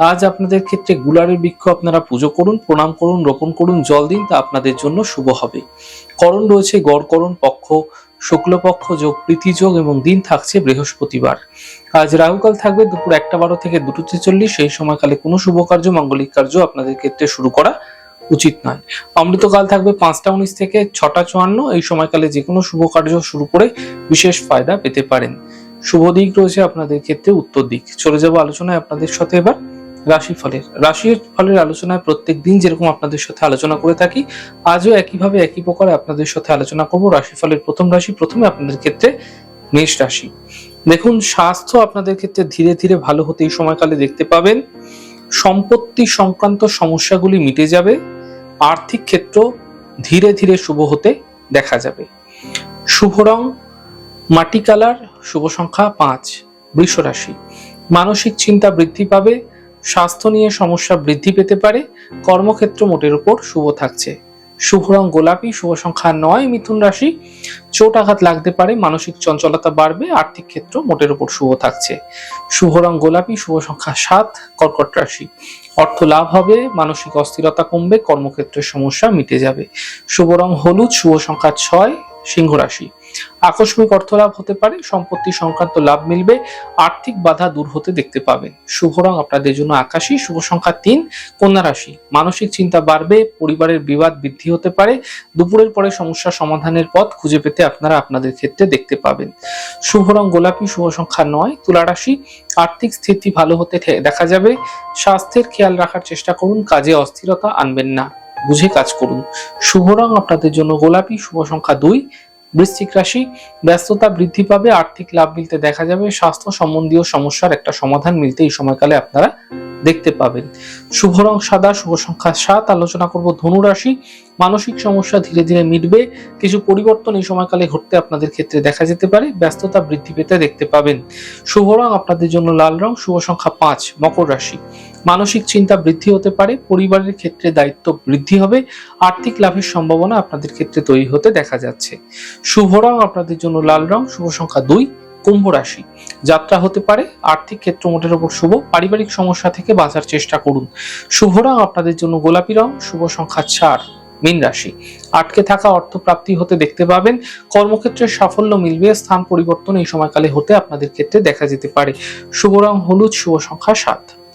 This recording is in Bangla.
আজ আপনাদের ক্ষেত্রে গুলারের বৃক্ষ আপনারা পুজো করুন, প্রণাম করুন, রোপণ করুন, জল দিন, তা আপনাদের জন্য শুভ হবে। করণ রয়েছে গড়করণ পক্ষ, শুক্লপক্ষ যোগ, প্রীতি যোগ এবং দিন থাকছে বৃহস্পতিবার। আজ রাহুকাল থাকবে দুপুর একটা বারো থেকে দুটো ছেচল্লিশ সেই সময়কালে কোনো শুভ কার্য, মাঙ্গলিক কার্য আপনাদের ক্ষেত্রে শুরু করা উচিত নয়। অমৃতকাল থাকবে পাঁচটা উনিশ থেকে ছটা চুয়ান্ন। এই সময়কালে যে কোনো শুভ কার্য শুরু করে বিশেষ ফায়দা পেতে পারেন। শুভ দিক রয়েছে আপনাদের ক্ষেত্রে উত্তর দিক। চলে যাব আলোচনায় আপনাদের সাথে এবার। রাশি ফলের। রাশির ফলের আলোচনায় প্রত্যেক দিন যেরকম আপনাদের সাথে আলোচনা করে থাকি, আজও একইভাবে একই প্রকারে আপনাদের সাথে আলোচনা করব। রাশি ফলের প্রথম রাশি, প্রথমে আপনাদের ক্ষেত্রে মেষ রাশি। দেখুন, স্বাস্থ্য আপনাদের ক্ষেত্রে ধীরে ধীরে ভালো হতে এই সময়কালে দেখতে পাবেন। সম্পত্তি সংক্রান্ত সমস্যাগুলি মিটে যাবে। আর্থিক ক্ষেত্র ধীরে ধীরে শুভ হতে দেখা যাবে। শুভ রং, মাটি কালার, শুভ সংখ্যা পাঁচ, বৃষ রাশি। মানসিক চিন্তা বৃদ্ধি পাবে। স্বাস্থ্য নিয়ে সমস্যা বৃদ্ধি পেতে পারে, কর্মক্ষেত্র মোটের উপর শুভ থাকছে। শুভ রং গোলাপি, শুভ সংখ্যা নয়, মিথুন রাশি। চোট আঘাত লাগতে পারে, মানসিক চঞ্চলতা বাড়বে, আর্থিক ক্ষেত্র মোটের উপর শুভ থাকছে। শুভ রং গোলাপি, শুভ সংখ্যা সাত, কর্কট রাশি। অর্থ লাভ হবে, মানসিক অস্থিরতা কমবে, কর্মক্ষেত্রের সমস্যা মিটে যাবে। শুভ রং হলুদ, শুভ সংখ্যা ছয় সিংহ রাশি। আকস্মিক অর্থ লাভ হতে পারে, সম্পত্তি সংক্রান্ত লাভ মিলবে, আর্থিক বাধা দূর হতে দেখতে পাবেন। শুভ রং আপনাদের জন্য আকাশী, শুভ সংখ্যা তিন, কন্যা রাশি। মানসিক চিন্তা বাড়বে, পরিবারের বিবাদ বৃদ্ধি হতে পারে, দুপুরের পরে সমস্যা সমাধানের পথ খুঁজে পেতে আপনারা আপনাদের ক্ষেত্রে দেখতে পাবেন। শুভ রং গোলাপি, শুভ সংখ্যা নয়, তুলা রাশি। আর্থিক স্থিতি ভালো হতে দেখা যাবে। স্বাস্থ্যের খেয়াল রাখার চেষ্টা করুন, কাজে অস্থিরতা আনবেন না। বুঝে কাজ করুন। শুভ রং আপনাদের জন্য গোলাপি, শুভ সংখ্যা দুই, বৃশ্চিক রাশি। ব্যস্ততা বৃদ্ধি পাবে, আর্থিক লাভ মিলতে দেখা যাবে, স্বাস্থ্য সম্বন্ধীয় সমস্যার একটা সমাধান মিলতে এই সময়কালে আপনারা দেখতে পাবেন। শুভ রং সাদা, শুভ সংখ্যা সাত, আলোচনা করব ধনু রাশি। মানসিক সমস্যা ধীরে ধীরে মিটবে, কিছু পরিবর্তন এই সময়কালে ঘটতে আপনাদের ক্ষেত্রে দেখা যেতে পারে, ব্যস্ততা বৃদ্ধি পেতে দেখতে পাবেন। শুভ রং আপনাদের জন্য লাল রং, শুভ সংখ্যা পাঁচ, মকর রাশি। মানসিক চিন্তা বৃদ্ধি হতে পারে, পরিবারের ক্ষেত্রে দায়িত্ব বৃদ্ধি হবে, আর্থিক লাভের সম্ভাবনা আপনাদের ক্ষেত্রে তৈরি হতে দেখা যাচ্ছে। শুভ রং আপনাদের জন্য লাল রং, শুভ সংখ্যা দুই, কুম্ভ রাশি। যাত্রা হতে পারে, আর্থিক ক্ষেত্র মোটের ওপর শুভ, পারিবারিক সমস্যা থেকে বাঁচার চেষ্টা করুন। শুভ রং আপনাদের জন্য গোলাপি রং, শুভ সংখ্যা চার, মীন রাশি। আটকে থাকা অর্থ প্রাপ্তি হতে দেখতে পাবেন, কর্মক্ষেত্রে সাফল্য মিলবে, স্থান পরিবর্তন এই সময়কালে হতে আপনাদের ক্ষেত্রে দেখা যেতে পারে। শুভ রং হলুদ, শুভ সংখ্যা সাত।